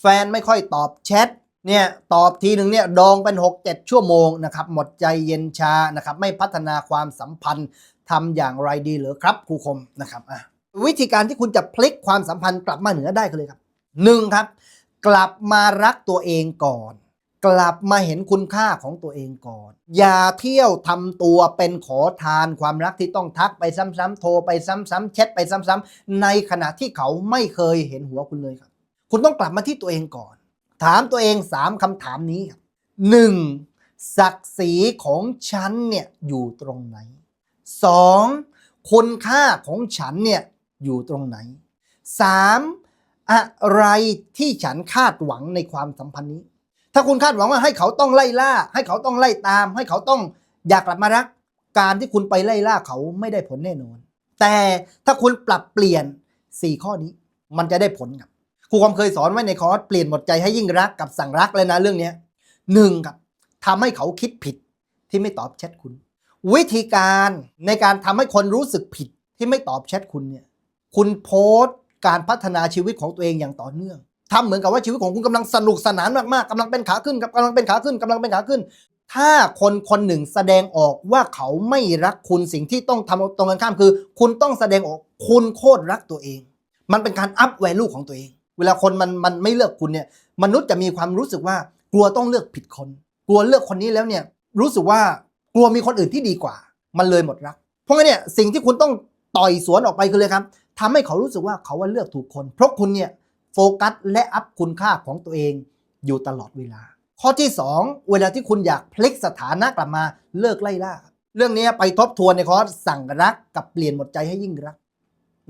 แฟนไม่ค่อยตอบแชทเนี่ยตอบทีหนึ่งเนี่ยดองเป็น 6 7 ชั่วโมงนะครับหมดใจเย็นชานะครับไม่พัฒนาความสัมพันธ์ทำอย่างไรดีเหรือครับครูคมนะครับอะวิธีการที่คุณจะพลิกความสัมพันธ์กลับมาเหนือได้ก็เลยครับหนึ่งครับ กลับมารักตัวเองก่อน กลับมาเห็นคุณค่าของตัวเองก่อน อย่าเที่ยวทำตัวเป็นขอทานความรักที่ต้องทักไปซ้ำๆโทรไปซ้ำๆแชทไปซ้ำๆในขณะที่เขาไม่เคยเห็นหัวคุณเลยครับ คุณต้องกลับมาที่ตัวเองก่อน ถามตัวเอง3คำถามนี้ครับหนึ่งศักดิ์ศรีของฉันเนี่ยอยู่ตรงไหน 2. คุณค่าของฉันเนี่ยอยู่ตรงไหน 3. อะไรที่ฉันคาดหวังในความสัมพันธ์นี้ ถ้าคุณคาดหวังว่าให้เขาต้องไล่ล่า ให้เขาต้องไล่ตาม ให้เขาต้องอยากกลับมารัก การที่คุณไปไล่ล่าเขาไม่ได้ผลแน่นอน แต่ถ้าคุณปรับเปลี่ยน 4 ข้อนี้ มันจะได้ผลครับ ครูความเคยสอนไว้ในคอร์สเปลี่ยนหมดใจให้ยิ่งรักกับสั่งรักเลยนะเรื่องนี้หนึ่งครับทำให้เขาคิดผิดที่ไม่ตอบแชทคุณ วิธีการในการทำให้คนรู้สึกผิดที่ไม่ตอบแชทคุณเนี่ยคุณโพสต์การพัฒนาชีวิตของตัวเองอย่างต่อเนื่องทำเหมือนกับว่าชีวิตของคุณกำลังสนุกสนานมากๆกำลังเป็นขาขึ้นกับกำลังเป็นขาขึ้นกำลังเป็นขาขึ้น ถ้าคนคนหนึ่งแสดงออกว่าเขาไม่รักคุณสิ่งที่ต้องทำตรงกันข้ามคือ คุณต้องแสดงออกคุณโคตรรักตัวเอง มันเป็นการอัพแวลูของตัวเอง เวลาคนมันมันไม่เลือกคุณเนี่ยมนุษย์จะมีความรู้สึกว่ากลัวต้องเลือกผิดคน กลัวเลือกคนนี้แล้วเนี่ยรู้สึกว่ากลัวมีคนอื่นที่ดีกว่า มันเลยหมดรัก เพราะงั้นเนี่ยสิ่งที่คุณต้องต่อยสวนออกไปคือเลยครับทำให้เขารู้สึกว่าเขาว่าเลือกถูกคน เพราะคุณเนี่ยโฟกัสและอัพคุณค่าของตัวเองอยู่ตลอดเวลา ข้อที่ 2 เวลาที่คุณอยากพลิกสถานะกลับมาเลิกไล่ล่า เรื่องนี้ไปทบทวนในคอร์สสั่งรักกับเปลี่ยนหมดใจให้ยิ่งรัก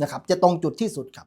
นะครับจะตรงจุดที่สุดครับ